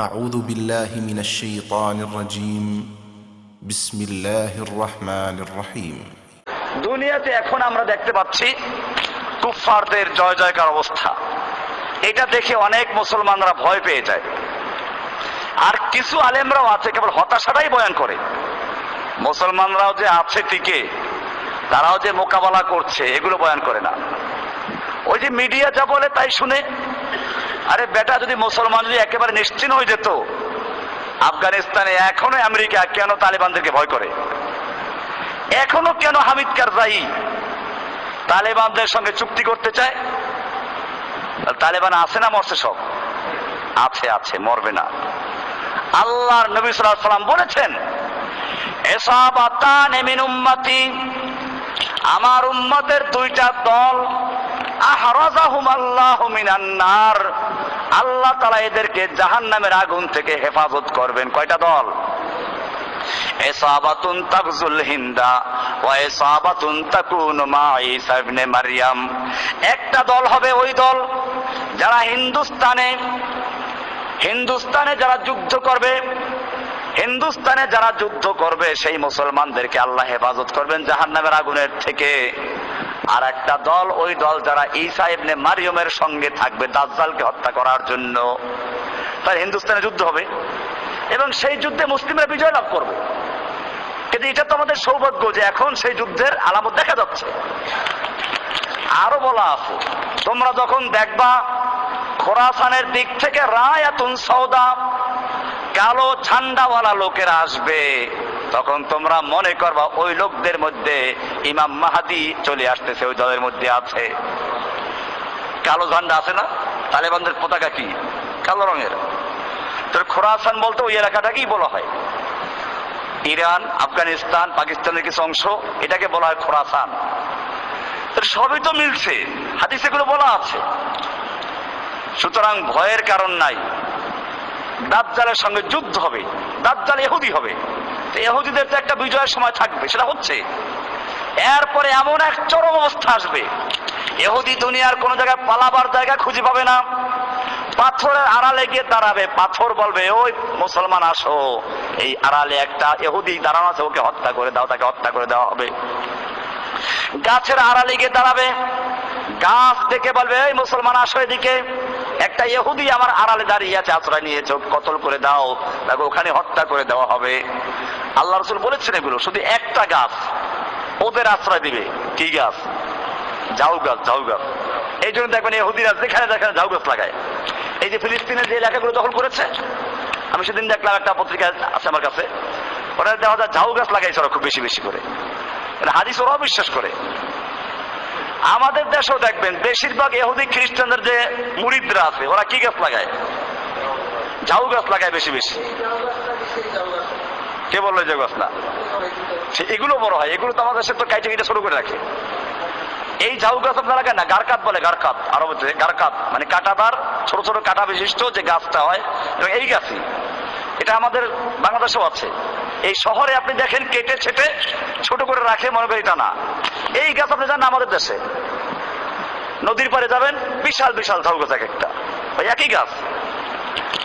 أعوذ بالله من الشيطان الرجيم بسم الله الرحمن الرحيم দুনিয়াতে এখন আমরা দেখতে পাচ্ছি কুফফারদের জয় জয়কার অবস্থা এটা দেখে অনেক মুসলমানরা ভয় পেয়ে যায় আর কিছু আলেমরাও আছে কেবল হতাশাটাই বয়ান করে মুসলমানরাও যে আছে টিকে তারাও যে মোকাবেলা করছে এগুলো বয়ান করে না ওই যে মিডিয়া যা বলে তাই শুনে আরে বেটা, যদি মুসলমান যদি একেবারে নিশ্চিন্ত হয়ে যেত, আফগানিস্তানে এখনও আমেরিকা কেন তালেবানদেরকে ভয় করে? এখনও কেন হামিদ কারজাই তালেবানদের সঙ্গে চুক্তি করতে চায়? তালেবান আছে না মরছে সব? আছে আছে, মরবে না। আল্লাহর নবী আলাইহি সাল্লাম বলেছেন এসাবাতান মিন উম্মতি, আমার উম্মতের দুইটা দল আহরাজাহুম আল্লাহু মিনান নার। আল্লাহ তাআলা এদেরকে জাহান্নামের আগুন থেকে হেফাজত করবেন। কয়টা দল? এসাবাতুন তাগজুল হিন্দা ওয়া এসাবাতুন তাকুনু মা ঈসা ইবনে একটা দল হবে ওই দল যারা হিন্দুস্তানে হিন্দুস্তানে যারা যুদ্ধ করবে, হিন্দুস্তানে যারা যুদ্ধ করবে, সেই মুসলমানদেরকে আল্লাহ হেফাজত করবেন জাহান্নামের আগুনের থেকে। আর একটা দল, ওই দল যারা ঈসা ইবনে মারিয়মের সঙ্গে থাকবে, দাজ্জালকে হত্যা করার জন্য। তার হিন্দুস্তানে যুদ্ধ হবে, এবং সেই যুদ্ধে মুসলিমরা বিজয় লাভ করবে। কিন্তু এটা তো আমাদের সৌভাগ্য যে এখন সেই যুদ্ধের আলামত দেখা যাচ্ছে। আরও বলা আছে, তোমরা যখন দেখবা, খোরাসানের দিক থেকে রায়াতুন সৌদা কালো ঝান্ডাওয়ালা লোকেরা আসবে। তখন তোমরা মনে করবা ওই লোকদের মধ্যে ইমাম মাহাদি চলে আসতেছে, ওই দলের মধ্যে আছে। কালো ঝান্ডা আছে না? তালেবানদের পতাকা কি? কালো রঙের। তোর খোরাসান বলতে ওই এলাকাটাকেই বলা হয়। ইরান, আফগানিস্তান, পাকিস্তানের কিছু অংশ, এটাকে বলা হয় খোরাসান। সবই তো মিলছে, হাদিসে গুলো বলা আছে। সুতরাং ভয়ের কারণ নাই। দাজ্জালের সঙ্গে যুদ্ধ হবে, দাজ্জাল এহুদি হবে। তো এহুদিদের তো একটা বিজয়ের সময় থাকবে, সেটা হচ্ছে এরপরে এমন এক চরম অবস্থা আসবে। এহুদি দুনিয়ার কোন জায়গায় পালাবার জায়গা খুঁজে পাবে না। পাথরের আড়ালে গিয়ে দাঁড়াবে। পাথর বলবে, ওই মুসলমান আসো। এই আড়ালে একটা এহুদি দাঁড়ানো আছে, ওকে হত্যা করে দাও, তাকে হত্যা করে দেওয়া হবে। গাছের আড়ালে গিয়ে দাঁড়াবে। গাছ দেখে বলবে, এই মুসলমান আসো এদিকে। একটা ইহুদি আমার আড়ালে দাঁড়িয়ে আছে, আশ্রয় নিয়েছে কতল করে দাও, তাকে ওখানে হত্যা করে দেওয়া হবে। আল্লাহ রসুল বলেছেন এগুলো, শুধু একটা গাছ, ওদের আশ্রয় দিবে। কি গাছ? ঝাউ গাছ ঝাউ গাছ। এই জন্য দেখবেন ইহুদিরা যেখানে যেখানে ঝাউ গাছ লাগায়। এই যে ফিলিস্তিনের যে এলাকাগুলো দখল করেছে, আমি সেদিন দেখলাম একটা পত্রিকা আছে আমার কাছে ওরা দেখা যায় ঝাউ গাছ লাগাইছে ওরা খুব বেশি বেশি করে। হাদিস ওরাও বিশ্বাস করে। আমাদের দেশেও দেখবেন বেশিরভাগ এহুদি খ্রিস্টানদের যে মুরিদরা আছে, ওরা কি গাছ লাগায়? ঝাউ গাছ লাগায় বেশি বেশি। কে বলল যে গাছ না? এগুলো বড় হয়, এগুলো তো আমাদের তো কাইটে কেটে শুরু করে রাখে। এই ঝাউ গাছ আপনারা লাগায় না, গারকাত বলে, গারকাত, আরবতে গারকাত মানে কাটাদার ছোট ছোট কাটা বিশিষ্ট যে গাছটা হয়, এবং এই গাছই। এটা আমাদের বাংলাদেশেও আছে। এই শহরে আপনি দেখেন কেটে ছেটে ছোট করে রাখে, মনে করি এটা না। এই গাছ আপনি জানেন আমাদের দেশে? নদীর পারে যাবেন, বিশাল বিশাল ঝাউ গাছ এক একটা। একই গাছ।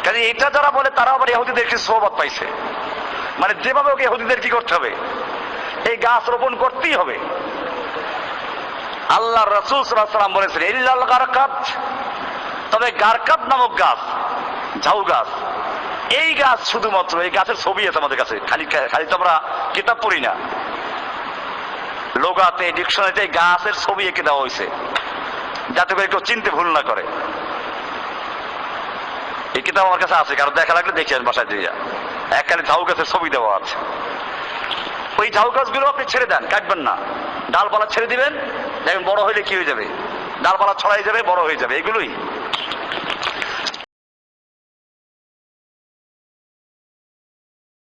কাজে এটা যারা বলে তারা আবার ইহুদিদের কি সোহবত পাইছে। মানে যেভাবে ওকে ইহুদিদের কি করতে হবে? এই গাছ রোপণ করতেই হবে। আল্লাহ রসুল সাল্লাম বলেছেন, ইল্লাল গারকাত। তবে গারকাত নামক গাছ, ঝাউ গাছ, এই গাছ শুধুমাত্র, এই গাছের ছবি আছে আমাদের কাছে। খালি খালি তো আমরা কিতাব পড়ি না। লোগাতে, ডিকশনারিতে গাছের ছবি এঁকে দেওয়া হয়েছে, যাতে করে কেউ চিনতে ভুল না করে। এই কিতাব আমার কাছে আছে, কারণ দেখা লাগলে দেখি বাসায় দিয়ে। একখানে ঝাউ গাছের ছবি দেওয়া আছে। ওই ঝাউ গাছগুলো আপনি ছেড়ে দেন, কাটবেন না। ডালপালা ছেড়ে দিবেন, দেখবেন বড় হইলে কি হয়ে যাবে? ডালপালা ছড়াই যাবে, বড় হয়ে যাবে, এগুলোই।